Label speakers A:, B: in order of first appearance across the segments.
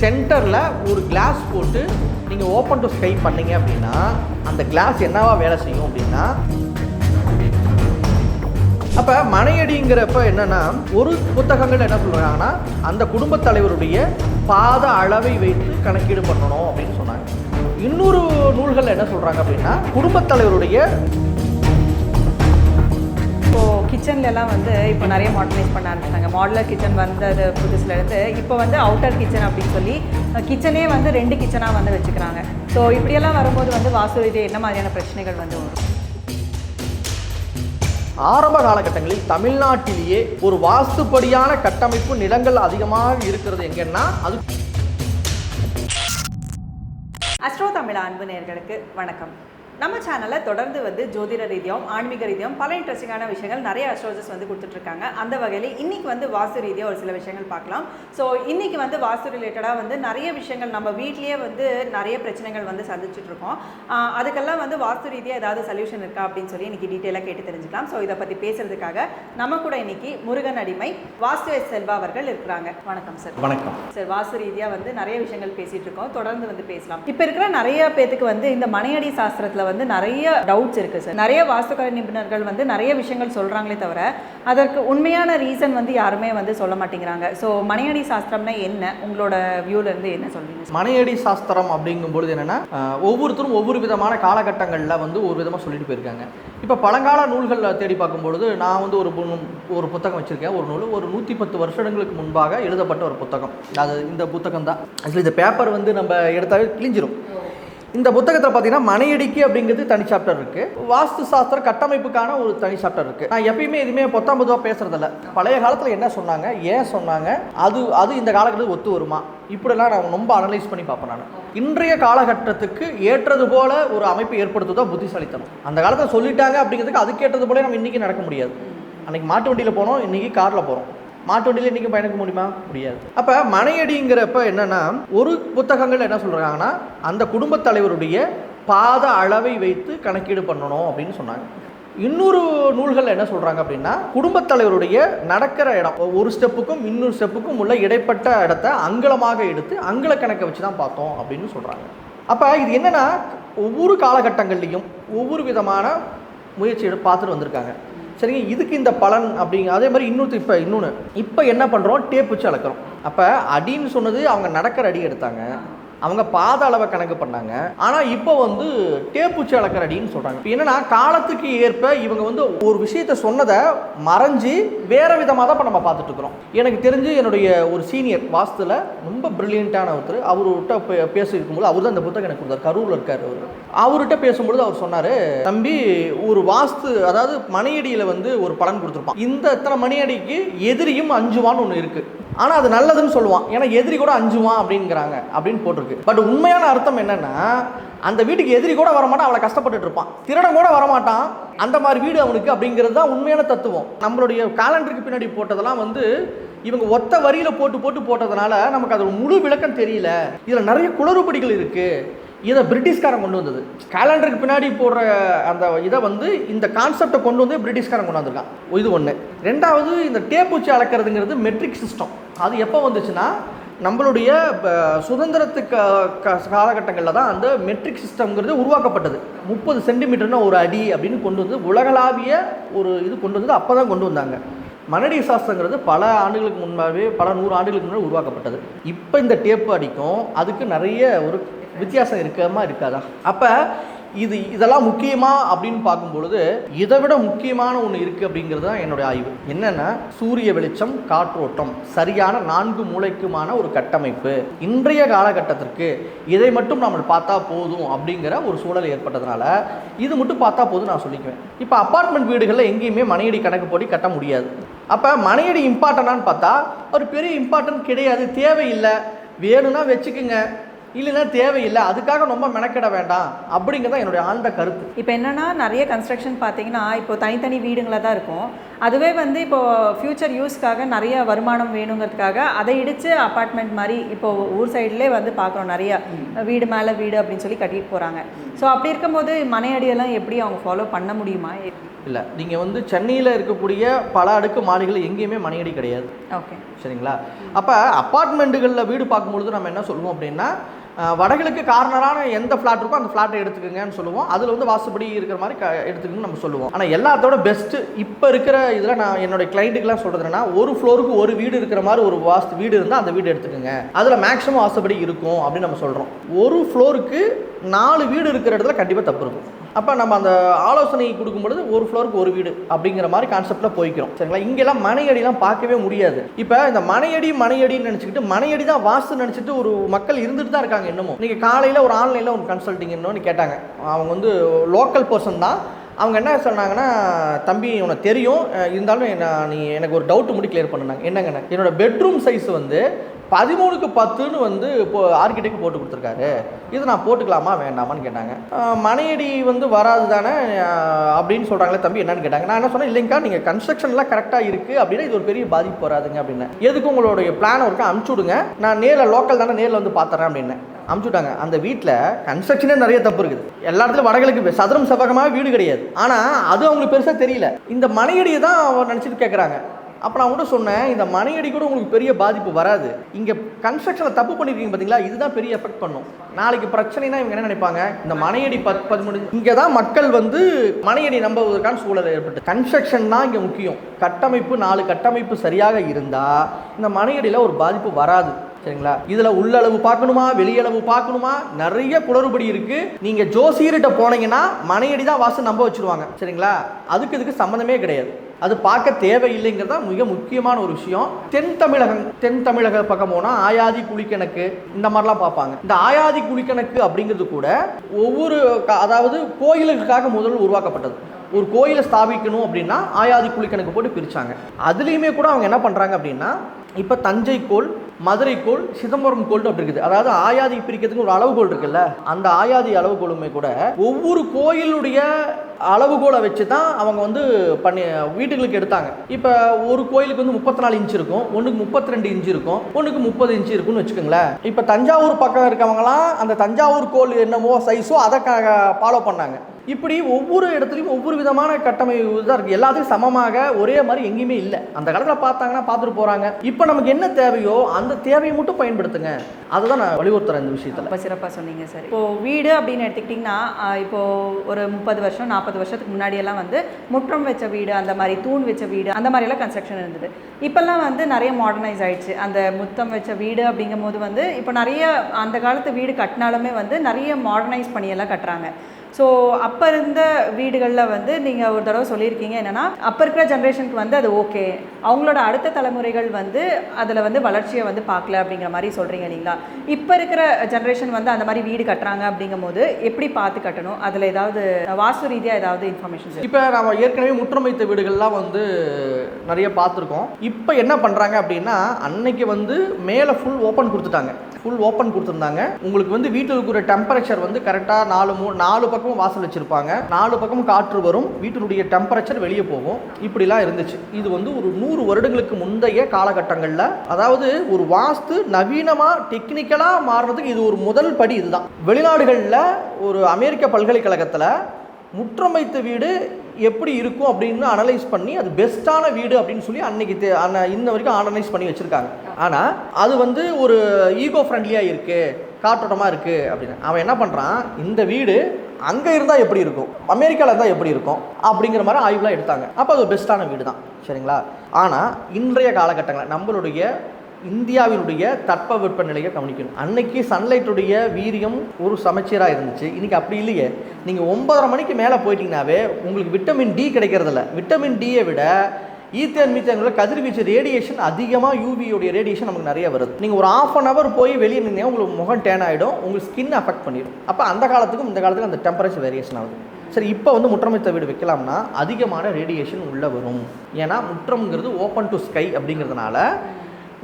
A: சென்டரில் ஒரு கிளாஸ் போட்டு நீங்கள் ஓப்பன் டு ஸ்கை பண்ணீங்க அப்படின்னா அந்த கிளாஸ் என்னவா வேலை செய்யும் அப்படின்னா அப்போ மனையடிங்கிறப்ப என்னென்னா ஒரு புத்தகங்கள் என்ன சொல்கிறாங்கன்னா அந்த குடும்பத் தலைவருடைய பாத அளவை வைத்து கணக்கீடு பண்ணணும் அப்படின்னு சொன்னாங்க. இன்னொரு நூல்கள் என்ன சொல்கிறாங்க அப்படின்னா குடும்பத் தலைவருடைய
B: இப்போ கிச்சன்ல எல்லாம் வந்து இப்போ நிறைய மாடர்னைஸ் பண்ண ஆரம்பிச்சிட்டாங்க. மாடலர் கிச்சன் வந்தது புதுசுல இருந்து. இப்போ வந்து அவுட்டர் கிச்சன் அப்படின்னு சொல்லி கிச்சனே வந்து ரெண்டு கிச்சனாக வந்து வச்சுக்கிறாங்க. ஸோ இப்படியெல்லாம் வரும்போது வந்து வாசு இது என்ன மாதிரியான பிரச்சனைகள் வந்து வரும்?
A: ஆரம்ப காலகட்டங்களில் தமிழ்நாட்டிலேயே ஒரு வாஸ்துப்படியான கட்டமைப்பு நிலங்கள் அதிகமாக இருக்கிறது எங்கன்னா அது
B: அஸ்ட்ரோ தமிழ் அன்பு நேயர்களுக்கு வணக்கம். நம்ம சேனலில் தொடர்ந்து வந்து ஜோதிட ரீதியாகவும் ஆன்மீக ரீதியாகவும் பல இன்ட்ரெஸ்டிங்கான விஷயங்கள் நிறைய அஸ்ட்ரோலஜர்ஸ் வந்து கொடுத்துட்ருக்காங்க. அந்த வகையில் இன்னைக்கு வந்து வாஸ்து ரீதியாக ஒரு சில விஷயங்கள் பார்க்கலாம். ஸோ இன்னைக்கு வந்து வாஸ்து ரிலேட்டடாக வந்து நிறைய விஷயங்கள் நம்ம வீட்லேயே வந்து நிறைய பிரச்சனைகள் வந்து ஆஹ் அதுக்கெல்லாம் வந்து வாஸ்து ரீதியாக ஏதாவது சொல்யூஷன் இருக்கா அப்படின்னு சொல்லி இன்னைக்கு டீட்டெயிலாக கேட்டு தெரிஞ்சுக்கலாம். ஸோ இதை பற்றி பேசுறதுக்காக நம்ம கூட இன்னைக்கு முருகன் அடிமை வாஸ்து எஸ் செல்வா அவர்கள் இருக்கிறாங்க. வணக்கம் சார்
A: வணக்கம்.
B: சரி வாஸ்து ரீதியாக வந்து நிறைய விஷயங்கள் பேசிட்டு இருக்கோம் தொடர்ந்து வந்து பேசலாம். இப்போ இருக்கிற நிறைய பேத்துக்கு வந்து இந்த மனையடி சாஸ்திரத்தில் வந்து நிறைய டவுட்ஸ் இருக்குது சார் நிறைய வாஸ்துக்கலை நிபுணர்கள் வந்து நிறைய விஷயங்கள் சொல்கிறாங்களே தவிர அதற்கு உண்மையான ரீசன் வந்து யாருமே வந்து சொல்ல மாட்டேங்கிறாங்க. ஸோ மனையடி சாஸ்திரம்னா என்ன? உங்களோட வியூலேருந்து என்ன சொல்லுவீங்க
A: மனையடி சாஸ்திரம் அப்படிங்கும்பொழுது என்னென்னா ஒவ்வொருத்தரும் ஒவ்வொரு விதமான காலகட்டங்களில் வந்து ஒரு விதமாக சொல்லிட்டு போயிருக்காங்க. இப்போ பழங்கால நூல்களில் தேடி பார்க்கும்பொழுது நான் வந்து ஒரு ஒரு புத்தகம் வச்சுருக்கேன் ஒரு நூல். ஒரு நூற்றி பத்து வருஷங்களுக்கு முன்பாக எழுதப்பட்ட ஒரு புத்தகம். அது இந்த புத்தகம் தான் ஆக்சுவலி இந்த பேப்பர் வந்து நம்ம எடுத்தாவே கிழிஞ்சிரும். இந்த புத்தகத்தில் பார்த்தீங்கன்னா மனையடிக்கு அப்படிங்கிறது தனி சாப்டர் இருக்கு. வாஸ்து சாஸ்திர கட்டமைப்புக்கான ஒரு தனி சாப்டர் இருக்கு. நான் எப்பயுமே எதுவுமே பொத்தாம் பொதுவாக பேசுறதில்ல. பழைய காலத்தில் என்ன சொன்னாங்க ஏன் சொன்னாங்க அது அது இந்த காலகட்டத்துக்கு ஒத்து வருமா? இப்படிலாம் நான் ரொம்ப அனலைஸ் பண்ணி பார்ப்பேன் நான். இன்றைய காலகட்டத்துக்கு ஏற்றது போல ஒரு அமைப்பு ஏற்படுத்துவதா புத்திசாலித்தனம். அந்த காலத்தில் சொல்லிட்டாங்க அப்படிங்கிறதுக்கு அதுக்கேற்றது போல நம்ம இன்றைக்கி நடக்க முடியாது. அன்னைக்கு மாட்டு வண்டியில் போனோம் இன்றைக்கி காரில் போகிறோம் மாட்டுவண்டியில் இன்றைக்கி பயணிக்க முடியுமா? முடியாது. அப்போ மனையடிங்கிறப்ப என்னென்னா ஒரு புத்தகங்கள் என்ன சொல்கிறாங்கன்னா அந்த குடும்பத் தலைவருடைய பாத அளவை வைத்து கணக்கீடு பண்ணணும் அப்படின்னு சொன்னாங்க. இன்னொரு நூல்கள் என்ன சொல்கிறாங்க அப்படின்னா குடும்பத் தலைவருடைய நடக்கிற இடம் ஒரு ஸ்டெப்புக்கும் இன்னொரு ஸ்டெப்புக்கும் உள்ள இடைப்பட்ட இடத்த அங்கலமாக எடுத்து அங்கல கணக்கை வச்சு தான் பார்த்தோம் அப்படின்னு சொல்கிறாங்க அப்போ இது என்னென்னா ஒவ்வொரு காலகட்டங்கள்லையும் ஒவ்வொரு விதமான முயற்சி பார்த்துட்டு வந்திருக்காங்க. சரிங்க? இதுக்கு இந்த பலன் அப்படிங்க அதே மாதிரி இன்னொரு இப்போ இன்னொன்று இப்போ என்ன பண்ணுறோம் டேப் வச்சு அளக்கிறோம். அப்போ அடின்னு சொன்னது அவங்க நடக்கிற அடி எடுத்தாங்க. அவங்க பாத அளவை கணக்கு பண்ணாங்க. ஆனால் இப்போ வந்து டேப் அளக்கிற அடின்னு சொல்கிறாங்க இப்போ என்னன்னா காலத்துக்கு ஏற்ப இவங்க வந்து ஒரு விஷயத்த சொன்னதை மறைஞ்சு வேற விதமாக தான் இப்போ நம்ம பார்த்துட்டு இருக்கிறோம். எனக்கு தெரிஞ்சு என்னுடைய ஒரு சீனியர் வாஸ்துல ரொம்ப பிரில்லியண்ட்டான ஒருத்தர். அவர்கிட்ட பே- பேசி இருக்கும்போது அவர் தான் இந்த புத்தகம் எனக்கு கொடுத்தார். கரூரில் இருக்கார் அவர். அவர்கிட்ட பேசும்பொழுது அவர் சொன்னார் தம்பி ஒரு வாஸ்து அதாவது மணியடியில் வந்து ஒரு பலன் கொடுத்துருப்பான். இந்த இத்தனை மணியடிக்கு எதிரியும் அஞ்சுவான்னு ஒன்று இருக்குது ஆனால் அது நல்லதுன்னு சொல்லுவான். ஏன்னா எதிரி கூட அஞ்சுவான் அப்படிங்கிறாங்க அப்படின்னு போட்டிருக்கு. பட் உண்மையான அர்த்தம் என்னன்னா அந்த வீட்டுக்கு எதிரி கூட வரமாட்டான் அவளை கஷ்டப்பட்டுட்டு இருப்பான். திருடம் கூட வரமாட்டான். அந்த மாதிரி வீடு அவனுக்கு அப்படிங்கிறது தான் உண்மையான தத்துவம். நம்மளுடைய காலண்டருக்கு பின்னாடி போட்டதெல்லாம் வந்து இவங்க ஒத்த வரியில் போட்டு போட்டு போட்டதுனால நமக்கு அதோட முழு விளக்கம் தெரியல. இதில் நிறைய குளறுபடிகள் இருக்குது இதை பிரிட்டிஷ்காரன் கொண்டு வந்தது. கேலண்டருக்கு பின்னாடி போடுற அந்த இதை வந்து இந்த கான்செப்டை கொண்டு வந்து பிரிட்டிஷ்காரன் கொண்டு வந்திருக்கான். இது ஒன்று ரெண்டாவது இந்த டேப் பூச்சி அளக்கிறதுங்கிறது மெட்ரிக் சிஸ்டம் அது எப்போ வந்துச்சுன்னா நம்மளுடைய ப- சுதந்திரத்துக்கு காலகட்டங்களில் தான் அந்த மெட்ரிக் சிஸ்டம்ங்கிறது உருவாக்கப்பட்டது. முப்பது சென்டிமீட்டர்னா ஒரு அடி அப்படின்னு கொண்டு வந்து உலகளாவிய ஒரு இது கொண்டு வந்தது அப்போ தான் கொண்டு வந்தாங்க. மனடி சாஸ்திரங்கிறது பல ஆண்டுகளுக்கு முன்பாகவே பல நூறு ஆண்டுகளுக்கு முன்னாடி உருவாக்கப்பட்டது. இப்போ இந்த டேப்பு அடிக்கும் அதுக்கு நிறைய ஒரு வித்தியாசம் இருக்கமா இருக்காதா? அப்போ இது இதெல்லாம் முக்கியமா அப்படின்னு பார்க்கும் பொழுது இதை விட முக்கியமான ஒன்று இருக்குது அப்படிங்கிறது தான் என்னுடைய ஆய்வு. என்னென்னா சூரிய வெளிச்சம் காற்றோட்டம் சரியான நான்கு மூளைக்குமான ஒரு கட்டமைப்பு. இன்றைய காலகட்டத்திற்கு இதை மட்டும் நம்ம பார்த்தா போதும் அப்படிங்கிற ஒரு சூழல் ஏற்பட்டதுனால இது மட்டும் பார்த்தா போதும் நான் சொல்லிக்குவேன். இப்போ அப்பார்ட்மெண்ட் வீடுகளில் எங்கேயுமே மனையடி கணக்கு போடி கட்ட முடியாது. அப்போ மனையடி இம்பார்ட்டண்டான்னு பார்த்தா ஒரு பெரிய இம்பார்ட்டன்ட் கிடையாது தேவையில்லை. வேணும்னா வச்சுக்குங்க. இல்லைன்னா தேவையில்லை அதுக்காக ரொம்ப மெனக்கிட வேண்டாம் அப்படிங்கிறத என்னுடைய ஆழ்ந்த கருத்து.
B: இப்போ என்னன்னா நிறைய கன்ஸ்ட்ரக்ஷன் பார்த்தீங்கன்னா இப்போ தனித்தனி வீடுங்களாக தான் இருக்கும். அதுவே வந்து இப்போ ஃப்யூச்சர் யூஸ்க்காக நிறைய வருமானம் வேணுங்கிறதுக்காக அதை இடித்து அப்பார்ட்மெண்ட் மாதிரி இப்போ ஊர் சைட்லேயே வந்து பார்க்குறோம் நிறைய வீடு மேலே வீடு அப்படின்னு சொல்லி கட்டிட்டு போகிறாங்க ஸோ அப்படி இருக்கும்போது மனையடியெல்லாம் எப்படி அவங்க ஃபாலோ பண்ண முடியுமா?
A: இல்லை நீங்கள் வந்து சென்னையில் இருக்கக்கூடிய பல அடுக்கு மாளிகைகள் எங்கேயுமே மனையடி கிடையாது.
B: ஓகே
A: சரிங்களா? அப்போ அப்பார்ட்மெண்ட்டுகளில் வீடு பார்க்கும்பொழுது நம்ம என்ன சொல்லுவோம் அப்படின்னா வடகிழக்கு கார்னரான எந்த ஃப்ளாட் இருக்கோ அந்த ஃப்ளாட்டை எடுத்துக்கங்கன்னு சொல்லுவோம். அதில் வந்து வாசுபடி இருக்கிற மாதிரி க எடுத்துக்கணும்னு நம்ம சொல்லுவோம். ஆனால் எல்லாத்தோட பெஸ்ட்டு இப்போ இருக்கிற இதில் நான் என்னோட கிளைண்ட்டுக்கெலாம் சொல்கிறது ஒரு ஃப்ளோருக்கு ஒரு வீடு இருக்கிற மாதிரி ஒரு வாஸ்து வீடு இருந்தால் அந்த வீடு எடுத்துக்கோங்க. அதில் மேக்ஸிமம் வாசுபடி இருக்கும் அப்படின்னு நம்ம சொல்கிறோம் ஒரு ஃப்ளோருக்கு நாலு வீடு இருக்கிற இடத்துல கண்டிப்பாக தப்பு இருக்கும். அப்போ நம்ம அந்த ஆலோசனை கொடுக்கும் பொழுது ஒரு ஃப்ளோருக்கு ஒரு வீடு அப்படிங்கிற மாதிரி கான்செப்டில் போய்க்கிறோம். சரிங்களா? இங்கெல்லாம் மனையடிலாம் பார்க்கவே முடியாது. இப்போ இந்த மனையடி மனையடின்னு நினச்சிக்கிட்டு மனையடி தான் வாஸ்து நினச்சிட்டு ஒரு மக்கள் இருந்துட்டு தான் இருக்காங்க இன்னமும். நீங்கள் காலையில் ஒரு ஆன்லைனில் ஒரு கன்சல்ட்டிங் இன்னொன்று கேட்டாங்க. அவங்க வந்து லோக்கல் பர்சன் தான். அவங்க என்ன சொன்னாங்கன்னா தம்பி உனக்கு தெரியும். இருந்தாலும் என்ன நீ எனக்கு ஒரு டவுட் முடி கிளியர் பண்ணுனாங்க. என்னங்கண்ணே என்னோட பெட்ரூம் சைஸ் வந்து பதிமூணுக்கு பத்துன்னு வந்து இப்போ ஆர்கிடெக்ட் போட்டு கொடுத்துருக்காரு. இது நான் போட்டுக்கலாமா வேண்டாமான்னு கேட்டாங்க. மனையடி வந்து வராது தானே அப்படின்னு சொல்கிறாங்களே தம்பி என்னன்னு கேட்டாங்க. நான் என்ன சொன்னேன் இல்லைங்கக்கா நீங்கள் கன்ஸ்ட்ரக்ஷன்லாம் கரெக்டாக இருக்குது அப்படின்னா இது ஒரு பெரிய பாதிப்பு வராதுங்க அப்படின்னு. எதுக்கு உங்களுடைய பிளான் ஒருக்கா அமுச்சு விடுங்க நான் நேரில் லோக்கல் தானே நேரில் வந்து பார்த்துறேன் அப்படின்னு. அமுச்சுட்டாங்க அந்த வீட்டில் கன்ஸ்ட்ரக்ஷனே நிறைய தப்பு இருக்குது. எல்லா இடத்துலையும் வடகிழக்கு சதுரம் செவ்வகமாக வீடு கிடையாது. ஆனால் அது அவங்களுக்கு பெருசாக தெரியல. இந்த மனையடியை தான் அவர் நினச்சிட்டு கேட்குறாங்க அப்போ நான் கூட சொன்னேன் இந்த மனையடி கூட உங்களுக்கு பெரிய பாதிப்பு வராது. இங்கே கன்ஸ்ட்ரக்ஷனில் தப்பு பண்ணியிருக்கீங்க பார்த்தீங்களா இதுதான் பெரிய எஃபெக்ட் பண்ணும். நாளைக்கு பிரச்சனைனா இவங்க என்ன நினைப்பாங்க? இந்த மனையடி பத் பதிமூணு இங்கே தான் மக்கள் வந்து மனையடி நம்புவதற்கான சூழல் ஏற்பட்டு கன்ஸ்ட்ரக்ஷன் தான் இங்கே முக்கியம். கட்டமைப்பு நாலு கட்டமைப்பு சரியாக இருந்தால் இந்த மனையடியில் ஒரு பாதிப்பு வராது. சரிங்களா? இதில் உள்ளளவு பார்க்கணுமா? வெளியளவு பார்க்கணுமா? நிறைய குளறுபடி இருக்குது நீங்கள் ஜோசியர்கிட்ட போனீங்கன்னா மனையடி தான் வாசல் நம்ப வச்சிருவாங்க. சரிங்களா? அதுக்கு இதுக்கு சம்மந்தமே கிடையாது. அது பார்க்க தேவையில்லைங்கிறது தான் மிக முக்கியமான ஒரு விஷயம். தென் தமிழகம் தென் தமிழக பக்கம் போனால் ஆயாதி குழிக்கணக்கு இந்த மாதிரிலாம் பார்ப்பாங்க. இந்த ஆயாதி குழிக்கணக்கு அப்படிங்கிறது கூட ஒவ்வொரு அதாவது கோயிலுக்காக முதல் உருவாக்கப்பட்டது. ஒரு கோயிலை ஸ்தாபிக்கணும் அப்படின்னா ஆயாதி குழிக்கணக்கு போட்டு பிரிச்சாங்க. அதுலேயுமே கூட அவங்க என்ன பண்ணுறாங்க அப்படின்னா இப்போ தஞ்சை கோல் மதுரை கோல் சிதம்பரம் கோல் அப்படி இருக்குது. அதாவது ஆயாதி பிரிக்கிறதுக்கு ஒரு அளவுகோல் இருக்குல்ல? அந்த ஆயாதி அளவுகோலுமே கூட ஒவ்வொரு கோயிலுடைய அளவுகோலை வச்சு தான் அவங்க வந்து பண்ணி வீட்டுகளுக்கு எடுத்தாங்க. இப்போ ஒரு கோயிலுக்கு வந்து முப்பத்தி நாலு இன்ச் இருக்கும் ஒன்றுக்கு முப்பத்தி ரெண்டு இன்ச்சு இருக்கும் ஒன்றுக்கு முப்பது இன்ச்சு இருக்கும்னு வச்சுக்கோங்களேன். இப்போ தஞ்சாவூர் பக்கம் இருக்கவங்களாம் அந்த தஞ்சாவூர் கோல் என்னமோ சைஸோ அதை ஃபாலோ பண்ணாங்க. இப்படி ஒவ்வொரு இடத்துலையும் ஒவ்வொரு விதமான கட்டமைப்பு தான் இருக்குது எல்லாத்துக்கும் சமமாக ஒரே மாதிரி எங்கேயுமே இல்லை. அந்த காலத்தில் பார்த்தாங்கன்னா பார்த்துட்டு போகிறாங்க இப்போ நமக்கு என்ன தேவையோ அந்த தேவையை மட்டும் பயன்படுத்துங்க. அதுதான் நான் வலியுறுத்துறேன் இந்த விஷயத்தில்.
B: ரொம்ப சிறப்பாக சொன்னீங்க சார். இப்போ வீடு அப்படின்னு எடுத்துக்கிட்டிங்கன்னா இப்போ ஒரு முப்பது வருஷம் நாற்பது வருஷத்துக்கு முன்னாடியெல்லாம் வந்து முற்றம் வச்ச வீடு அந்த மாதிரி தூண் வச்ச வீடு அந்த மாதிரியெல்லாம் கன்ஸ்ட்ரக்ஷன் இருந்தது. இப்போல்லாம் வந்து நிறைய மாடர்னைஸ் ஆயிடுச்சு. அந்த முத்தம் வச்ச வீடு அப்படிங்கும் போது வந்து இப்போ நிறைய அந்த காலத்து வீடு கட்டினாலுமே வந்து நிறைய மாடர்னைஸ் பண்ணியெல்லாம் கட்டுறாங்க. ஸோ அப்போ இருந்த வீடுகளில் வந்து நீங்கள் ஒரு தடவை சொல்லியிருக்கீங்க என்னென்னா அப்போ இருக்கிற ஜென்ரேஷனுக்கு வந்து அது ஓகே அவங்களோட அடுத்த தலைமுறைகள் வந்து அதில் வந்து வளர்ச்சியை வந்து பார்க்கல அப்படிங்கிற மாதிரி சொல்கிறீங்க இல்லைங்களா? இப்போ இருக்கிற ஜென்ரேஷன் வந்து அந்த மாதிரி வீடு கட்டுறாங்க அப்படிங்கும் போது எப்படி பார்த்து கட்டணும்? அதில் ஏதாவது வாஸ்து ரீதியாக ஏதாவது இன்ஃபர்மேஷன்
A: இப்போ நம்ம ஏற்கனவே முற்றம் வைத்த வீடுகள்லாம் வந்து நிறைய பார்த்துருக்கோம். இப்போ என்ன பண்ணுறாங்க அப்படின்னா அன்னைக்கு வந்து மேலே ஃபுல் ஓப்பன் கொடுத்துட்டாங்க. ஃபுல் ஓப்பன் கொடுத்துருந்தாங்க. உங்களுக்கு வந்து வீட்டில் இருக்கிற டெம்பரேச்சர் வந்து கரெக்டாக நாலு மூ நாலு பக்கமும் வாசல் வச்சுருப்பாங்க. நாலு பக்கமும் காற்று வரும். வீட்டினுடைய டெம்பரேச்சர் வெளியே போகும். இப்படிலாம் இருந்துச்சு. இது வந்து ஒரு நூறு வருடங்களுக்கு முந்தைய காலகட்டங்களில் அதாவது ஒரு வாஸ்து நவீனமாக டெக்னிக்கலாக மாறுறதுக்கு இது ஒரு முதல் படி இதுதான். வெளிநாடுகளில் ஒரு அமெரிக்க பல்கலைக்கழகத்தில் முற்றமைத்த வீடு எப்படி இருக்கும் அப்படின்னு அனலைஸ் பண்ணி அது பெஸ்ட்டான வீடு அப்படின்னு சொல்லி அன்னைக்கு அன்ன இன்ன வரைக்கும் அனலைஸ் பண்ணி வச்சுருக்காங்க. ஆனால் அது வந்து ஒரு ஈகோ ஃப்ரெண்ட்லியாக இருக்குது காற்றோட்டமாக இருக்குது அப்படின்னு. அவன் என்ன பண்ணுறான் இந்த வீடு அங்கே இருந்தால் எப்படி இருக்கும்? அமெரிக்காவில் இருந்தால் எப்படி இருக்கும்? அப்படிங்கிற மாதிரி ஆய்வுலாம் எடுத்தாங்க. அப்போ அது பெஸ்ட்டான வீடு தான் சரிங்களா? ஆனால் இன்றைய காலகட்டங்களில் நம்மளுடைய இந்தியாவினுடைய தட்பவெப்ப நிலையை கவனிக்கணும். அன்னைக்கு சன்லைட்டுடைய வீரியம் ஒரு சமச்சீராக இருந்துச்சு. இன்றைக்கி அப்படி இல்லையே. நீங்கள் ஒன்பதரை மணிக்கு மேலே போயிட்டீங்கனாவே உங்களுக்கு விட்டமின் டி கிடைக்கிறதில்ல. விட்டமின் டியை விட ஈத்தேன் மீத்தேன் கதிர்வீச்சு ரேடியேஷன் அதிகமாக யூவியோடைய ரேடியேஷன் நமக்கு நிறைய வருது நீங்கள் ஒரு ஆஃப் அன் அவர் போய் வெளியே நின்னீங்கன்னா உங்களுக்கு முகம் டேன் ஆகிடும் உங்களுக்கு ஸ்கின் அஃபெக்ட் பண்ணிடும். அப்போ அந்த காலத்துக்கும் இந்த காலத்துக்கும் அந்த டெம்பரேச்சர் வேரியேஷன் ஆகுது. சரி இப்போ வந்து முற்றமைத்த வீடு வைக்கலாம்னா அதிகமான ரேடியேஷன் உள்ளே வரும். ஏன்னா முற்றம்ங்கிறது ஓப்பன் டு ஸ்கை அப்படிங்கிறதுனால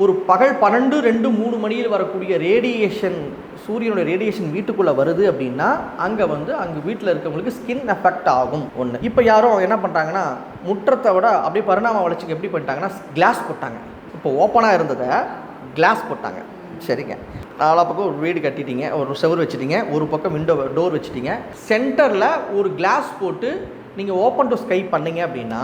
A: ஒரு பகல் பன்னெண்டு ரெண்டு மூணு மணியில் வரக்கூடிய ரேடியேஷன் சூரியனுடைய ரேடியேஷன் வீட்டுக்குள்ளே வருது அப்படின்னா அங்கே வந்து அங்கே வீட்டில் இருக்கவங்களுக்கு ஸ்கின் எஃபெக்ட் ஆகும். ஒன்று இப்போ யாரும் என்ன பண்ணுறாங்கன்னா முற்றத்தை விட அப்படியே பரிணாம வளர்ச்சிக்கு எப்படி பண்ணிட்டாங்கன்னா கிளாஸ் போட்டாங்க. இப்போ ஓப்பனாக இருந்ததை கிளாஸ் போட்டாங்க. சரிங்க. நாலா பக்கம் ஒரு வீடு கட்டிட்டீங்க ஒரு செவுரு வச்சுட்டீங்க ஒரு பக்கம் விண்டோ டோர் வச்சுட்டீங்க. சென்டரில் ஒரு கிளாஸ் போட்டு நீங்கள் ஓப்பன் டு ஸ்கை பண்ணீங்க அப்படின்னா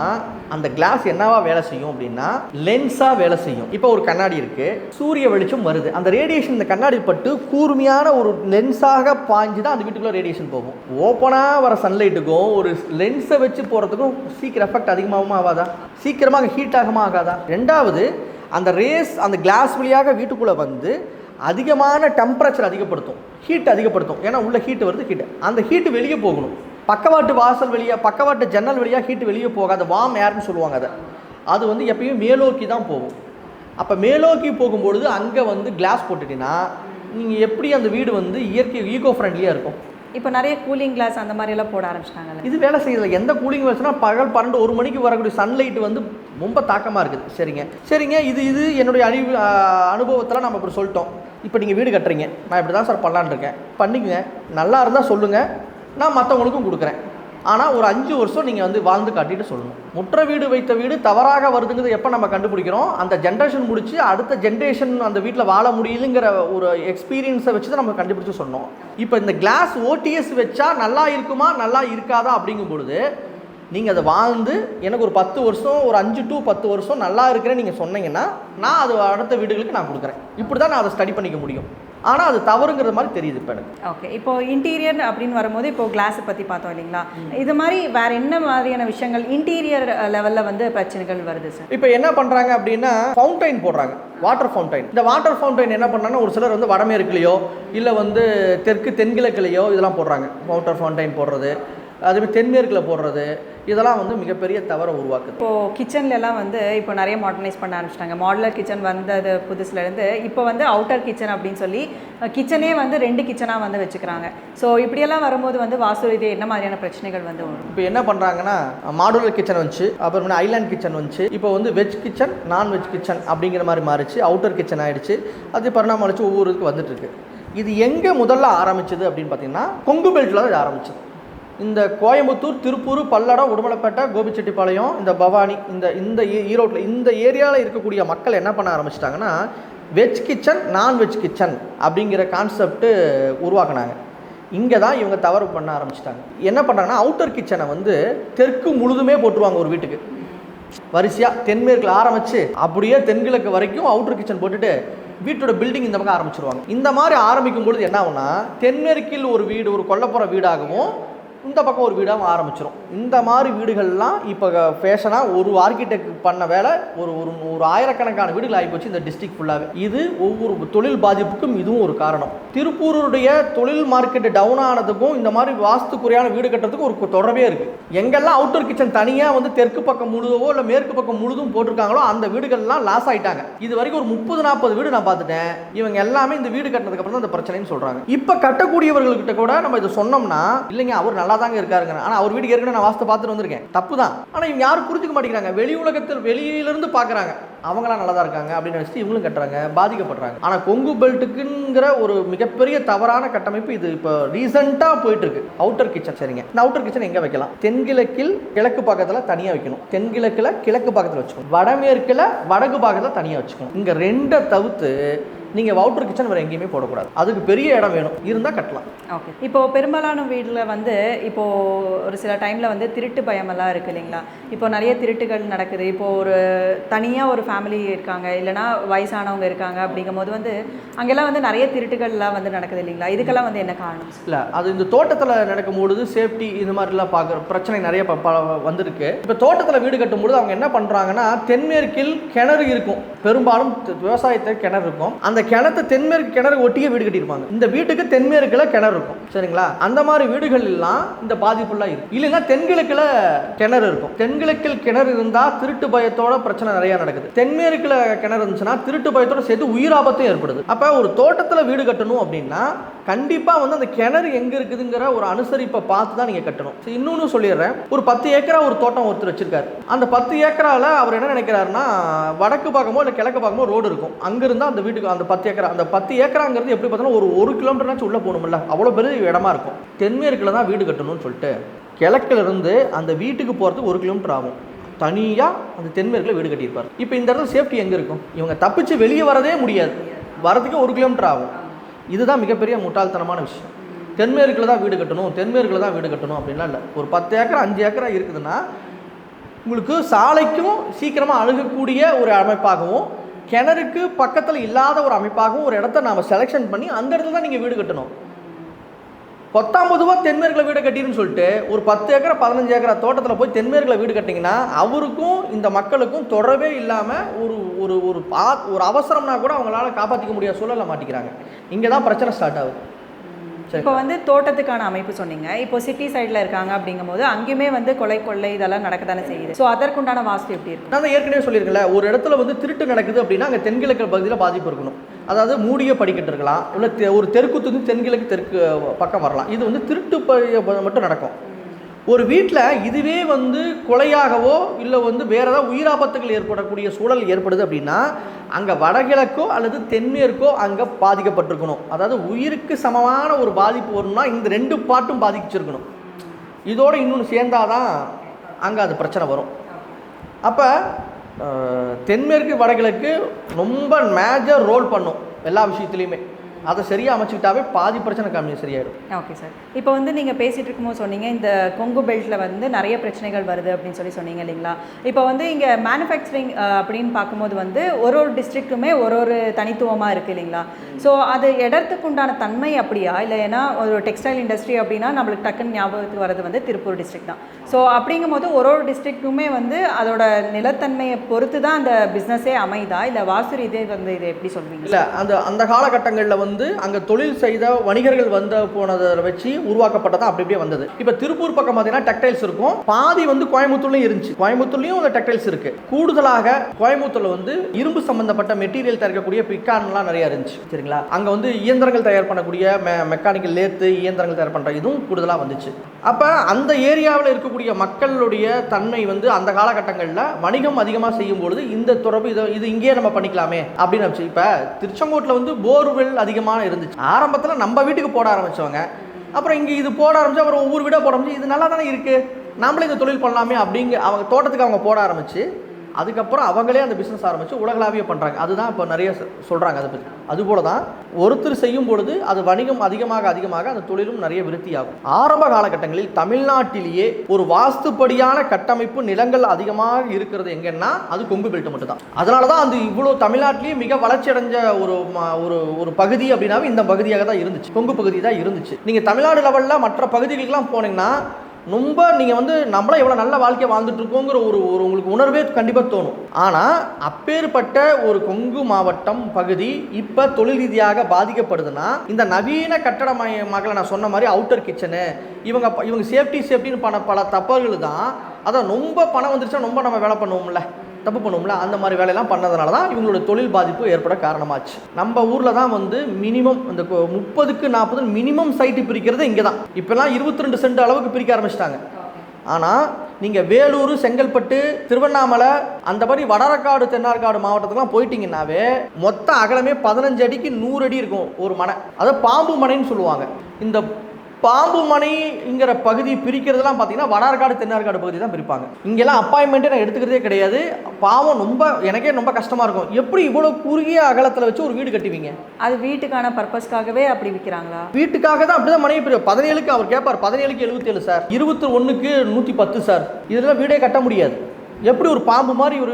A: அந்த கிளாஸ் என்னவா வேலை செய்யும் அப்படின்னா லென்ஸாக வேலை செய்யும். இப்போ ஒரு கண்ணாடி இருக்குது சூரிய வெளிச்சம் வருது. அந்த ரேடியேஷன் இந்த கண்ணாடி பட்டு கூர்மையான ஒரு லென்ஸாக பாஞ்சு தான் அந்த வீட்டுக்குள்ளே ரேடியேஷன் போகும். ஓப்பனாக வர சன்லைட்டுக்கும் ஒரு லென்ஸை வச்சு போகிறதுக்கும் சீக்கிரம் எஃபெக்ட் அதிகமாகவும் ஆகாதா? சீக்கிரமாக ஹீட் ஆகமாக ஆகாதா? ரெண்டாவது அந்த ரேஸ் அந்த கிளாஸ் வழியாக வீட்டுக்குள்ளே வந்து அதிகமான டெம்பரேச்சர் அதிகப்படுத்தும். ஹீட் அதிகப்படுத்தும். ஏன்னா உள்ள ஹீட் வருது ஹீட் அந்த ஹீட் வெளியே போகணும். பக்கவாட்டு வாசல் வழியாக பக்கவாட்டு ஜன்னல் வழியாக ஹீட் வெளியே போகாது வார்ம் ஏர்னு சொல்லுவாங்க அதை. அது வந்து எப்பயும் மேலோக்கி தான் போகும். அப்போ மேலோக்கி போகும்பொழுது அங்கே வந்து கிளாஸ் போட்டுட்டீங்கன்னா நீங்கள் எப்படி அந்த வீடு வந்து இயற்கை ஈகோ ஃப்ரெண்ட்லியாக இருக்கும்?
B: இப்போ நிறைய கூலிங் கிளாஸ் அந்த மாதிரி எல்லாம் போட ஆரம்பிச்சிட்டாங்கல்ல.
A: இது வேலை செய்யல எந்த கூலிங் வச்சுனா பகல் பன்னெண்டு ஒரு மணிக்கு வரக்கூடிய சன்லைட் வந்து ரொம்ப தாக்கமாக இருக்குது. சரிங்க. சரிங்க இது இது என்னுடைய அறிவு அனுபவத்தில் நம்ம இப்படி சொல்லிட்டோம். இப்போ நீங்கள் வீடு கட்டுறீங்க. நான் இப்படி தான் சார் பண்ணலான்னு இருக்கேன். பண்ணிக்கங்க. நல்லா இருந்தால் சொல்லுங்கள் நான் மற்றவங்களுக்கும் கொடுக்குறேன். ஆனால் ஒரு அஞ்சு வருஷம் நீங்கள் வந்து வாழ்ந்து காட்டிட்டு சொல்லணும். முற்ற வீடு வைத்த வீடு தவறாக வருதுங்கிறது எப்போ நம்ம கண்டுபிடிக்கிறோம்? அந்த ஜென்ரேஷன் முடித்து அடுத்த ஜென்ரேஷன் அந்த வீட்டில் வாழ முடியலுங்கிற ஒரு எக்ஸ்பீரியன்ஸை வச்சு தான் நம்ம கண்டுபிடிச்சு சொன்னோம் இப்போ இந்த கிளாஸ் ஓடிஎஸ் வச்சா நல்லா இருக்குமா நல்லா இருக்காதா அப்படிங்கும் பொழுது நீங்கள் அதை வாழ்ந்து எனக்கு ஒரு பத்து வருஷம் ஒரு அஞ்சு டு பத்து வருஷம் நல்லா இருக்கிறேன்னு நீங்கள் சொன்னீங்கன்னா நான் அது அடுத்த வீடுகளுக்கு நான் கொடுக்குறேன். இப்படி தான் நான் அதை ஸ்டடி பண்ணிக்க முடியும். ஆனால் அது தவறுங்கிற மாதிரி தெரியுது இப்போ எனக்கு.
B: ஓகே இப்போ இன்டீரியர் அப்படின்னு வரும்போது இப்போ கிளாஸை பற்றி பார்த்தோம் இல்லைங்களா? இது மாதிரி வேற என்ன மாதிரியான விஷயங்கள் இன்டீரியர் லெவலில் வந்து பிரச்சனைகள் வருது சார்
A: இப்போ என்ன பண்ணுறாங்க அப்படின்னா ஃபவுண்டைன் போடுறாங்க வாட்டர் ஃபவுண்டைன் இந்த வாட்டர் ஃபவுண்டைன் என்ன பண்ணாங்கன்னா ஒரு சிலர் வந்து வடமேற்குலையோ இல்லை வந்து தெற்கு தென்கிழக்குலையோ இதெல்லாம் போடுறாங்க. வாட்டர் ஃபவுண்டைன் போடுறது. அதுமாதிரி தென்மேற்கில் போடுறது இதெல்லாம் வந்து மிகப்பெரிய தவறை உருவாக்குது.
B: இப்போ கிச்சன்ல எல்லாம் வந்து இப்போ நிறைய மாடர்னைஸ் பண்ண ஆரம்பிச்சிட்டாங்க. மாடுலர் கிச்சன் வந்தது புதுசுல இருந்து இப்போ வந்து அவுட்டர் கிச்சன் அப்படின்னு சொல்லி கிச்சனே வந்து ரெண்டு கிச்சனாக வந்து வச்சுக்கிறாங்க. ஸோ இப்படியெல்லாம் வரும்போது வந்து வாஸ்து ரீதியாக என்ன மாதிரியான பிரச்சனைகள் வந்து வரும்?
A: இப்போ என்ன பண்ணுறாங்கன்னா மாடுலர் கிச்சன் வந்துச்சு அப்புறம் ஐலாண்ட் கிச்சன் வந்துச்சு. இப்போ வந்து veg kitchen non veg kitchen அப்படிங்கிற மாதிரி மாறிச்சு அவுட்டர் கிச்சன் ஆயிடுச்சு. அது பரிணாமம் அழிச்சு ஒவ்வொரு இதுக்கு வந்துட்டு இருக்கு. இது எங்கே முதல்ல ஆரம்பிச்சது அப்படின்னு பார்த்தீங்கன்னா கொங்கு பெல்ட்டில் தான் இது ஆரம்பிச்சது. இந்த கோயம்புத்தூர் திருப்பூர் பல்லடம் உடுமலைப்பேட்டை கோபிச்செட்டிப்பாளையம் இந்த பவானி இந்த இந்த ஈரோட்டில் இந்த ஏரியாவில் இருக்கக்கூடிய மக்கள் என்ன பண்ண ஆரம்பிச்சிட்டாங்கன்னா veg kitchen non veg kitchen அப்படிங்கிற கான்செப்ட்டு உருவாக்குனாங்க. இங்கே தான் இவங்க தவறு பண்ண ஆரம்பிச்சிட்டாங்க. என்ன பண்ணுறாங்கன்னா அவுட்டர் கிச்சனை வந்து தெற்கு முழுதுமே போட்டுருவாங்க ஒரு வீட்டுக்கு. வரிசையாக தென்மேற்கில் ஆரம்பித்து அப்படியே தென்கிழக்கு வரைக்கும் அவுட்டர் கிச்சன் போட்டுட்டு வீட்டோட பில்டிங் இந்த பக்கம் ஆரம்பிச்சிருவாங்க. இந்த மாதிரி ஆரம்பிக்கும் பொழுது என்ன ஆகுனா தென்மேற்கில் ஒரு வீடு ஒரு கொல்லப்புற வீடாகவும் இந்த பக்கம் ஒரு வீடாகவும் ஆரம்பிச்சிடும் இந்த மாதிரி வீடுகள்லாம் இப்போ ஃபேஷனாக ஒரு ஆர்கிடெக்ட் பண்ண வேலை ஒரு ஒரு ஒரு ஆயிரக்கணக்கான வீடுகள் ஆகிப்போச்சு இந்த டிஸ்ட்ரிக்ட் ஃபுல்லாகவே இது ஒவ்வொரு தொழில் பாதிப்புக்கும் இதுவும் ஒரு காரணம். திருப்பூருடைய தொழில் மார்க்கெட் டவுன் ஆனதுக்கும் இந்த மாதிரி வாஸ்து குறையான வீடு கட்டுறதுக்கும் ஒரு தொடர்பே இருக்குது எங்கெல்லாம் அவுட்டர் கிச்சன் தனியாக வந்து தெற்கு பக்கம் முழுதவோ இல்லை மேற்கு பக்கம் முழுதும் போட்டிருக்காங்களோ அந்த வீடுகள்லாம் லாஸ் ஆயிட்டாங்க. இது வரைக்கும் ஒரு முப்பது நாற்பது வீடு நான் பார்த்துட்டேன். இவங்க எல்லாமே இந்த வீடு கட்டினதுக்கு அப்புறம் தான் இந்த பிரச்சனைன்னு சொல்கிறாங்க இப்போ கட்டக்கூடியவர்கள்கிட்ட கூட நம்ம இதை சொன்னோம்னா இல்லைங்க அவர் நல்லா தாங்க இருக்காருங்க ஆனால் அவர் வீட்டுக்கு ஏற்கனவே நான் வாஸ்து பார்த்துட்டு வந்திருக்கேன். தப்பு தான் ஆனால் இவங்க யாரும் புரிஞ்சுக்க மாட்டேங்கிறாங்க. வெளி உலகத்தில் வெளியிலிருந்து பார்க்குறாங்க. அவங்களாம் நல்லா தான் இருக்காங்க அப்படின்னு நினச்சிட்டு இவங்களும் கட்டுறாங்க பாதிக்கப்படுறாங்க. ஆனால் கொங்கு பெல்ட்டுக்குங்கிற ஒரு மிகப்பெரிய தவறான கட்டமைப்பு இது இப்போ ரீசெண்டாக போயிட்டு இருக்கு அவுட்டர் கிச்சன் சரிங்க. இந்த அவுட்டர் கிச்சன் எங்கே வைக்கலாம்? தென்கிழக்கில் கிழக்கு பக்கத்தில் தனியாக வைக்கணும். தென்கிழக்கில் கிழக்கு பக்கத்தில் வச்சுக்கணும். வடமேற்கில் வடக்கு பக்கத்தில் தனியாக வச்சுக்கணும். இங்கே ரெண்டை தவிர்த்து நீங்கள் அவுட்டர் கிச்சன் வேறு எங்கேயுமே போடக்கூடாது. அதுக்கு பெரிய இடம் வேணும். இருந்தால் கட்டலாம்.
B: ஓகே இப்போ பெரும்பாலான வீட்டில் வந்து இப்போ ஒரு சில டைமில் வந்து திருட்டு பயமெல்லாம் இருக்கு இல்லைங்களா? இப்போ நிறைய திருட்டுகள் நடக்குது. இப்போ ஒரு தனியாக ஒரு ஃபேமிலி இருக்காங்க. இல்லைனா வயசானவங்க இருக்காங்க அப்படிங்கும் போது வந்து அங்கெல்லாம் வந்து நிறைய திருட்டுகள்லாம் வந்து நடக்குது இல்லைங்களா? இதுக்கெல்லாம் வந்து என்ன காரணம்?
A: இல்லை அது இந்த தோட்டத்தில் நடக்கும் பொழுது சேஃப்டி இது மாதிரிலாம் பார்க்குற பிரச்சனை நிறைய வந்திருக்கு. இப்போ தோட்டத்தில் வீடு கட்டும்பொழுது அவங்க என்ன பண்ணுறாங்கன்னா தென்மேற்கில் கிணறு இருக்கும். பெரும்பாலும் விவசாயத்தில் கிணறு இருக்கும். அந்த கிணத்து தென்மேற்கு கிணறு ஒட்டியே வீடு கட்டியிருப்பாங்க. இந்த வீட்டுக்கு தென்மேற்கில் கிணறு இருக்கும். சரிங்களா? அந்த மாதிரி வீடுகள் எல்லாம் இந்த பாதிப்புலாம் இருக்கும் இல்லைன்னா தென்கிழக்கில் கிணறு இருக்கும். தென்கிழக்கில் கிணறு இருந்தால் திருட்டு பயத்தோட பிரச்சனை நிறைய நடக்குது. தென்மேற்குல கிணறு இருந்துச்சுன்னா திருட்டு பயத்தோட சேர்த்து உயிராபத்தும் ஏற்படுது. அப்போ ஒரு தோட்டத்தில் வீடு கட்டணும் அப்படின்னா கண்டிப்பாக வந்து அந்த கிணறு எங்கே இருக்குதுங்கிற ஒரு அனுசரிப்பை பார்த்து தான் நீங்கள் கட்டணும். சரி, இன்னொன்னு சொல்லிடுறேன். ஒரு பத்து ஏக்கரா ஒரு தோட்டம் ஒருத்தர் வச்சிருக்காரு. அந்த பத்து ஏக்கரால் அவர் என்ன நினைக்கிறாருன்னா வடக்கு பக்கமோ இல்லை கிழக்கு பக்கமோ ரோடு இருக்கும். அங்கேருந்தால் அந்த வீட்டுக்கு அந்த பத்து ஏக்கரா அந்த பத்து ஏக்கராங்கிறது எப்படி பார்த்தோன்னா ஒரு ஒரு கிலோமீட்டர்னாச்சும் உள்ளே போகணும்ல. அவ்வளோ பெரிய இடமா இருக்கும். தென்மேற்கில் தான் வீடு கட்டணும்னு சொல்லிட்டு கிழக்கிலிருந்து அந்த வீட்டுக்கு போகிறதுக்கு ஒரு கிலோமீட்டர் ஆகும். தனியாக அந்த தென்மேற்கில் வீடு கட்டியிருப்பார். இப்போ இந்த இடத்துல சேஃப்டி எங்கே இருக்கும்? இவங்க தப்பிச்சு வெளியே வரதே முடியாது. வரதுக்கு ஒரு கிலோமீட்டர் ஆகும். இதுதான் மிகப்பெரிய முட்டாள்தனமான விஷயம். தென்மேற்கில் தான் வீடு கட்டணும் தென்மேற்கில் தான் வீடு கட்டணும் அப்படின்லாம் இல்லை. ஒரு பத்து ஏக்கரா அஞ்சு ஏக்கரா இருக்குதுன்னா உங்களுக்கு சாலைக்கும் சீக்கிரமாக அணுகக்கூடிய ஒரு அமைப்பாகவும் கிணறுக்கு பக்கத்தில் இல்லாத ஒரு அமைப்பாகவும் ஒரு இடத்த நாம் செலெக்ஷன் பண்ணி அந்த இடத்துல தான் நீங்கள் வீடு கட்டணும். பத்தாம் பொதுவாக தென்மேற்கில் வீடு கட்டிருன்னு சொல்லிட்டு ஒரு பத்து ஏக்கரா பதினஞ்சு ஏக்கரா தோட்டத்தில் போய் தென்மேற்கில் வீடு கட்டிங்கன்னா அவருக்கும் இந்த மக்களுக்கும் தொடர்பே இல்லாமல் ஒரு ஒரு ஒரு பா ஒரு அவசரம்னா கூட அவங்களால காப்பாற்றிக்க முடியாத சூழலை மாட்டிக்கிறாங்க. இங்கே தான் பிரச்சனை ஸ்டார்ட் ஆகுது.
B: இப்போ வந்து தோட்டத்துக்கான அமைப்பு சொன்னீங்க. இப்போ சிட்டி சைடில் இருக்காங்க அப்படிங்கும்போது அங்கேயுமே வந்து கொலை கொள்ளை இதெல்லாம் நடக்க தானே செய்யுது. ஸோ அதற்குண்டான வாஸ்து எப்படி இருக்கும்
A: நான் ஏற்கனவே சொல்லியிருக்கேன்ல ஒரு இடத்துல வந்து திருட்டு நடக்குது அப்படின்னா அங்கே தென்கிழக்கு பகுதியில் பாதிப்பு இருக்கணும். அதாவது மூடிய படிக்கட்டு இருக்கலாம். இல்லை தெ- ஒரு தெருக்குத்து வந்து தென்கிழக்கு தெற்கு பக்கம் வரலாம். இது வந்து திருட்டு ப- மட்டும் நடக்கும். ஒரு வீட்டில் இதுவே வந்து கொலையாகவோ இல்லை வந்து வேறு ஏதாவது உயிராபத்துகள் ஏற்படக்கூடிய சூழல் ஏற்படுது அப்படின்னா அங்கே வடகிழக்கோ அல்லது தென்மேற்கோ அங்கே பாதிக்கப்பட்டிருக்கணும். அதாவது உயிருக்கு சமமான ஒரு பாதிப்பு வரும்னா இந்த ரெண்டு பாட்டும் பாதிச்சிருக்கணும். இதோடு இன்னொன்று சேர்ந்தாதான் அங்கே அது பிரச்சனை வரும். அப்போ தென்மேற்கு வடகிழக்கு ரொம்ப மேஜர் ரோல் பண்ணும் எல்லா விஷயத்துலையுமே. அதை சரியாக அமைச்சுக்கிட்டாவே பாதி பிரச்சனை கம்மி சரியாயிடும்.
B: ஓகே சார் இப்போ வந்து நீங்கள் பேசிகிட்டு இருக்கும்போது சொன்னீங்க இந்த கொங்கு பெல்ட்டில் வந்து நிறைய பிரச்சனைகள் வருது அப்படின்னு சொல்லி சொன்னீங்க இல்லைங்களா? இப்போ வந்து இங்கே மேனுஃபேக்சரிங் அப்படின்னு பார்க்கும்போது வந்து ஒரு ஒரு டிஸ்ட்ரிக்ட்டுமே ஒரு ஒரு தனித்துவமாக இருக்குது இல்லைங்களா? ஸோ அது இடத்துக்கு உண்டான தன்மை அப்படியா? இல்லை ஏன்னா ஒரு டெக்ஸ்டைல் இண்டஸ்ட்ரி அப்படின்னா நம்மளுக்கு டக்குன்னு ஞாபகத்துக்கு வர்றது வந்து திருப்பூர் டிஸ்ட்ரிக்ட் தான். ஸோ அப்படிங்கும்போது ஒரு ஒரு டிஸ்ட்ரிக்ட்டுமே வந்து அதோட நிலத்தன்மையை பொறுத்து தான் அந்த பிஸ்னஸே அமைதா இல்லை வாசு இதே வந்து இதை எப்படி சொல்வீங்க?
A: இல்லை அந்த அந்த காலகட்டங்களில் வந்து அங்கே தொழில் செய்த வணிகர்கள் வந்த போனதை வச்சு உருவாக்கப்பட்டதான் அப்படி அப்படியே வந்தது. இப்போ திருப்பூர் பக்கம் பார்த்தீங்கன்னா டெக்டைல்ஸ் இருக்கும். பாதி வந்து கோயம்புத்தூர்லையும் இருந்துச்சு. கோயம்புத்தூர்லையும் அந்த டெக்டைல்ஸ் இருக்கு. கூடுதலாக கோயம்புத்தூர்ல வந்து இரும்பு சம்பந்தப்பட்ட மெட்டீரியல் தயாரிக்கக்கூடிய பிக்கான்லாம் நிறைய இருந்துச்சு. சரிங்களா அங்கே வந்து இயந்திரங்கள் தயார் பண்ணக்கூடிய மெ மெக்கானிக்கல் லேத்து இயந்திரங்கள் தயார் பண்ணுற இதுவும் கூடுதலாக வந்துச்சு. அப்போ அந்த ஏரியாவில் இருக்கக்கூடிய மக்களுடைய தன்மை வந்து அந்த காலகட்டங்களில் வணிகம் அதிகமாக செய்யும் பொழுது இந்த தொடர்பு இதை இது இங்கேயே நம்ம பண்ணிக்கலாமே அப்படின்னு நினச்சி இப்போ திருச்செங்கோட்டில் வந்து போர்வெல் அதிகமாக இருந்துச்சு. ஆரம்பத்தில் நம்ம வீட்டுக்கு போட ஆரம்பிச்சவங்க. அப்புறம் இங்கே இது போட ஆரம்பிச்சு அப்புறம் ஒவ்வொரு வீடாக போட ஆரம்பிச்சு இது நல்லா தானே இருக்குது நாமளே இந்த தொழில் பண்ணலாமே அப்படிங்க அவங்க தோட்டத்துக்கு அவங்க போட ஆரம்பிச்சு. அதுக்கப்புறம் அவங்களே அந்த பிஸ்னஸ் ஆரம்பித்து உலகளாவிய பண்ணுறாங்க அதுதான் இப்போ நிறைய சொ- அதை பற்றி அதுபோல தான் ஒருத்தர் செய்யும் பொழுது அது வணிகம் அதிகமாக அதிகமாக அந்த தொழிலும் நிறைய விருத்தியாகும். ஆரம்ப காலகட்டங்களில் தமிழ்நாட்டிலேயே ஒரு வாஸ்துப்படியான கட்டமைப்பு நிலங்கள் அதிகமாக இருக்கிறது எங்கன்னா அது கொங்கு பெல்ட் மட்டும் தான் அதனால தான் அது இவ்வளோ தமிழ்நாட்டிலேயே மிக வளர்ச்சி அடைஞ்ச ஒரு ஒரு ஒரு பகுதி அப்படின்னாவே இந்த பகுதியாக தான் இருந்துச்சு. கொங்கு பகுதி தான் இருந்துச்சு. நீங்கள் தமிழ்நாடு லெவலில் மற்ற பகுதிகளுக்கெல்லாம் போனீங்கன்னா ரொம்ப நீங்கள் வந்து நம்மளாம் எவ்வளோ நல்ல வாழ்க்கையை வாழ்ந்துட்டுருக்கோங்கிற ஒரு ஒரு உங்களுக்கு உணர்வே கண்டிப்பாக தோணும். ஆனால் அப்பேற்பட்ட ஒரு கொங்கு மாவட்டம் பகுதி இப்போ தொழில் ரீதியாக பாதிக்கப்படுதுன்னா இந்த நவீன கட்டடமய மகளை நான் சொன்ன மாதிரி அவுட்டர் கிச்சனு இவங்க இவங்க சேஃப்டி சேஃப்டின்னு பண்ண பல தப்பறுகள் தான். அதான் ரொம்ப பணம் வந்துருச்சுன்னா ரொம்ப நம்ம வேலை பண்ணுவோம்ல. தப்பு பண்ணுவோம்ல அந்த மாதிரி வேலையெல்லாம் பண்ணதுனால தான் இவங்களோட தொழில் பாதிப்பு ஏற்பட காரணமாச்சு. நம்ம ஊரில் தான் வந்து மினிமம் இந்த முப்பதுக்கு நாற்பது மினிமம் சைட்டு பிரிக்கிறது இங்கே தான் இப்போல்லாம் இருபத்தி ரெண்டு சென்ட் அளவுக்கு பிரிக்க ஆரம்பிச்சிட்டாங்க. ஆனால் நீங்கள் வேலூர் செங்கல்பட்டு திருவண்ணாமலை அந்த மாதிரி வடரக்காடு தென்னார்காடு மாவட்டத்துக்குலாம் போயிட்டீங்கன்னாவே மொத்த அகலமே பதினஞ்சு அடிக்கு நூறு அடி இருக்கும் ஒரு மனை. அதை பாம்பு மனைன்னு சொல்லுவாங்க. இந்த பாம்பு மனைங்கிற பகுதி பிரிக்கிறதுலாம் பார்த்தீங்கன்னா வடார்காடு தென்னார்காடு பகுதி தான் பிரிப்பாங்க. இங்கெல்லாம் அப்பாயின்மெண்ட்டே நான் எடுத்துக்கிறதே கிடையாது. பாவம் ரொம்ப எனக்கே ரொம்ப கஷ்டமாக இருக்கும். எப்படி இவ்வளோ குறுகிய அகலத்தில் வச்சு ஒரு வீடு கட்டுவீங்க?
B: அது வீட்டுக்கான பர்பஸ்க்காகவே அப்படி விற்கிறாங்களா
A: வீட்டுக்காக தான் அப்படிதான் மனைவி பிரிவு பதினேழுக்கு அவர் கேட்பார் பதினேழுக்கு எழுபத்தேழு சார். இருபத்தி ஒன்றுக்கு நூற்றி பத்து சார். இதெல்லாம் வீடே கட்ட முடியாது. எப்படி ஒரு பாம்பு மாதிரி ஒரு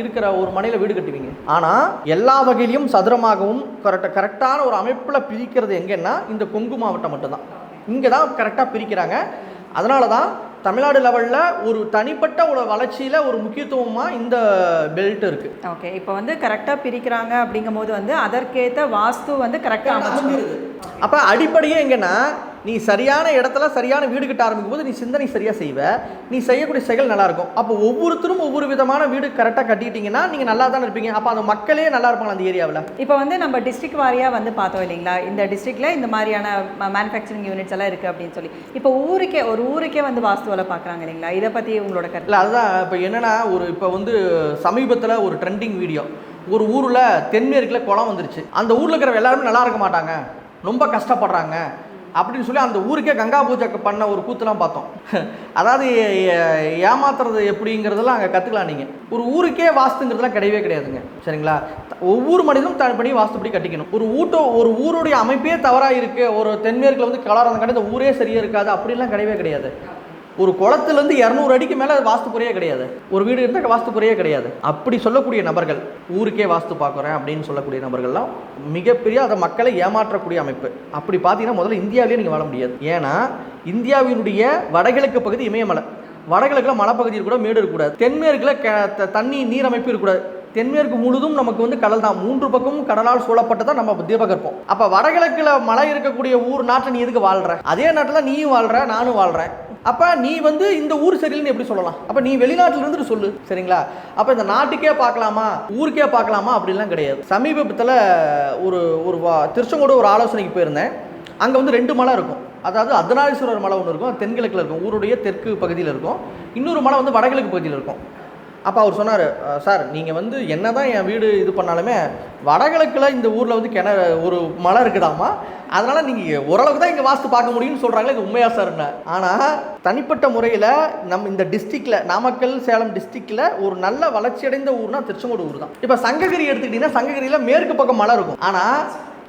A: இருக்கிற ஒரு மனையில் வீடு கட்டுவீங்க? ஆனால் எல்லா வகையிலையும் சதுரமாகவும் கரெக்டாக கரெக்டான ஒரு அமைப்பில் பிரிக்கிறது எங்கன்னா இந்த கொங்கு மாவட்டம் மட்டும்தான். இங்கே தான் கரெக்டாக பிரிக்கிறாங்க. அதனால தான் தமிழ்நாடு லெவலில் ஒரு தனிப்பட்ட ஒரு வளர்ச்சியில் ஒரு முக்கியத்துவமாக இந்த பெல்ட் இருக்குது
B: ஓகே இப்போ வந்து கரெக்டாக பிரிக்கிறாங்க அப்படிங்கும்போது வந்து அதற்கேற்ற வாஸ்து வந்து கரெக்டாக அமைச்சு
A: அப்போ அடிப்படையே எங்கன்னா நீ சரியான இடத்துல சரியான வீடு கட்ட ஆரம்பிக்கும் போது நீ சிந்தனை சரியாக செய்வ. நீ செய்யக்கூடிய செயல் நல்லா இருக்கும் அப்போ ஒவ்வொருத்தரும் ஒவ்வொரு விதமான வீடு கரெக்டாக கட்டிட்டீங்கன்னா நீங்கள் நல்லா தானே இருப்பீங்க. அப்போ அந்த மக்களே நல்லா இருப்பாங்க அந்த ஏரியாவில்?
B: இப்போ வந்து நம்ம டிஸ்ட்ரிக்ட் வாரியாக வந்து பார்த்தோம் இல்லைங்களா? இந்த டிஸ்ட்ரிக்ட்ல இந்த மாதிரியான மேனுஃபேக்சரிங் யூனிட்ஸ் எல்லாம் இருக்குது அப்படின்னு சொல்லி. இப்போ ஊருக்கே ஒரு ஊருக்கே வந்து வாஸ்து வேலை பார்க்குறாங்க இல்லைங்களா? இதை பற்றி உங்களோட கருத்து.
A: இல்லை அதுதான். இப்போ என்னன்னா ஒரு இப்போ வந்து சமீபத்தில் ஒரு ட்ரெண்டிங் வீடியோ ஒரு ஊரில் தென்மேற்கில் குளம் வந்துருச்சு. அந்த ஊரில் இருக்கிற எல்லாருமே நல்லா இருக்க மாட்டாங்க. ரொம்ப கஷ்டப்படுறாங்க. அப்படின்னு சொல்லி அந்த ஊருக்கே கங்கா பூஜை பண்ண ஒரு கூத்துலாம் பார்த்தோம். அதாவது ஏமாத்துறது எப்படிங்கிறதெல்லாம் அங்கே கற்றுக்கலாம் நீங்கள் ஒரு ஊருக்கே வாஸ்துங்கிறதுலாம் கிடையவே கிடையாதுங்க. சரிங்களா? ஒவ்வொரு மனிதனும் தனிப்படி வாஸ்துப்படி கட்டிக்கணும். ஒரு ஊட்டோ ஒரு ஊருடைய அமைப்பே தவறாக இருக்குது ஒரு தென்மேற்கில் வந்து கலராக அந்த இந்த ஊரே சரியாக இருக்காது. அப்படிலாம் கிடையவே கிடையாது. ஒரு குளத்துலேருந்து இரநூறு அடிக்கு மேலே வாஸ்து குறையே கிடையாது. ஒரு வீடு இருந்தால் வாஸ்து குறையே கிடையாது. அப்படி சொல்லக்கூடிய நபர்கள் ஊருக்கே வாஸ்து பார்க்குறேன் அப்படின்னு சொல்லக்கூடிய நபர்கள்லாம் மிகப்பெரிய அதை மக்களை ஏமாற்றக்கூடிய அமைப்பு. அப்படி பார்த்தீங்கன்னா முதல்ல இந்தியாவிலேயே நீங்கள் வாழ முடியாது. ஏன்னா இந்தியாவினுடைய வடகிழக்கு பகுதி இமயமலை. வடகிழக்கில் மலைப்பகுதியில் கூட மேடு இருக்கக்கூடாது. தென்மேற்கில் க த- தண்ணி நீர் அமைப்பு இருக்கக்கூடாது. தென்மேற்கு முழுதும் நமக்கு வந்து கடல் தான். மூன்று பக்கமும் கடலால் சூழப்பட்டதான் நம்ம தீபகற்பம் அப்போ வடகிழக்கில் மலை இருக்கக்கூடிய ஊர் நாட்டில் நீ எதுக்கு வாழ்கிற அதே நாட்டில் நீயும் வாழ்கிற நானும் வாழ்கிறேன் அப்போ நீ வந்து இந்த ஊர் சரியில்லைன்னு எப்படி சொல்லலாம்? அப்போ நீ வெளிநாட்டில் இருந்துட்டு சொல்லு சரிங்களா? அப்போ இந்த நாட்டுக்கே பார்க்கலாமா? ஊருக்கே பார்க்கலாமா? அப்படிலாம் கிடையாது. சமீபத்தில் ஒரு ஒரு வா திருச்செங்கோடு ஒரு ஆலோசனைக்கு போயிருந்தேன். அங்கே வந்து ரெண்டு மலை இருக்கும். அதாவது அர்த்தநாரீஸ்வரர் மலை ஒன்று இருக்கும் தென்கிழக்கில் இருக்கும். ஊருடைய தெற்கு பகுதியில் இருக்கும். இன்னொரு மலை வந்து வடகிழக்கு பகுதியில் இருக்கும். அப்போ அவர் சொன்னார் சார் நீங்கள் வந்து என்ன தான் என் வீடு இது பண்ணாலுமே வடகிழக்கில் இந்த ஊரில் வந்து கிணறு ஒரு மலை இருக்குதாமா அதனால் நீங்கள் ஓரளவுக்கு தான் இங்கே வாஸ்து பார்க்க முடியும்னு சொல்கிறாங்களே இது உண்மையா சார்னு ஆனால் தனிப்பட்ட முறையில் நம்ம இந்த டிஸ்ட்ரிக்டில் நாமக்கல் சேலம் டிஸ்ட்ரிக்டில் ஒரு நல்ல வளர்ச்சியடைந்த ஊர்னா திருச்செங்கோடு ஊர் தான் இப்போ சங்ககிரி எடுத்துக்கிட்டிங்கன்னா சங்ககிரியில் மேற்கு பக்கம் மலை இருக்கும். ஆனால்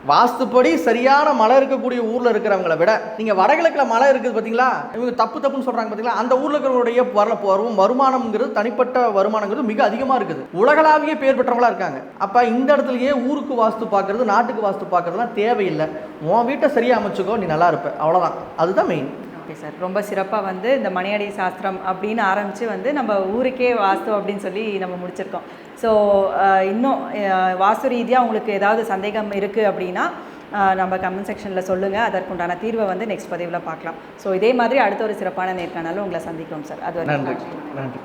A: வாஸ்துப்படி சரியான மழை இருக்கக்கூடிய ஊரில் இருக்கிறவங்கள விட நீங்கள் வடகிழக்கில் மழை இருக்குது பார்த்தீங்களா இவங்க தப்பு தப்புன்னு சொல்கிறாங்க பார்த்தீங்களா அந்த ஊரில் இருக்கிறவங்களுடைய வரல வரும் வருமானம்ங்கிறது தனிப்பட்ட வருமானங்கிறது மிக அதிகமாக இருக்குது. உலகளாவிய பேர் பெற்றவங்களா இருக்காங்க. அப்போ இந்த இடத்துலயே ஊருக்கு வாஸ்து பார்க்கறது நாட்டுக்கு வாஸ்து பார்க்கறதுலாம் தேவையில்லை. உன் வீட்டை சரியாக அமைச்சுக்கோ நீ நல்லா இருப்ப. அவ்வளோதான் அதுதான் மெயின்
B: ஓகே சார். ரொம்ப சிறப்பாக வந்து இந்த மணியடி சாஸ்திரம் அப்படின்னு ஆரம்பித்து வந்து நம்ம ஊருக்கே வாஸ்து அப்படின்னு சொல்லி நம்ம முடிச்சிருக்கோம். ஸோ இன்னும் அஹ், வாஸ்து ரீதியாக உங்களுக்கு ஏதாவது சந்தேகம் இருக்குது அப்படின்னா அஹ், நம்ம கமெண்ட் செக்ஷனில் சொல்லுங்கள் அதற்குண்டான தீர்வை வந்து நெக்ஸ்ட் பதிவில் பார்க்கலாம். ஸோ இதே மாதிரி அடுத்த ஒரு சிறப்பான நேர்காணலும் உங்களை சந்திக்கிறோம் சார் அது
A: நன்றி. நன்றி.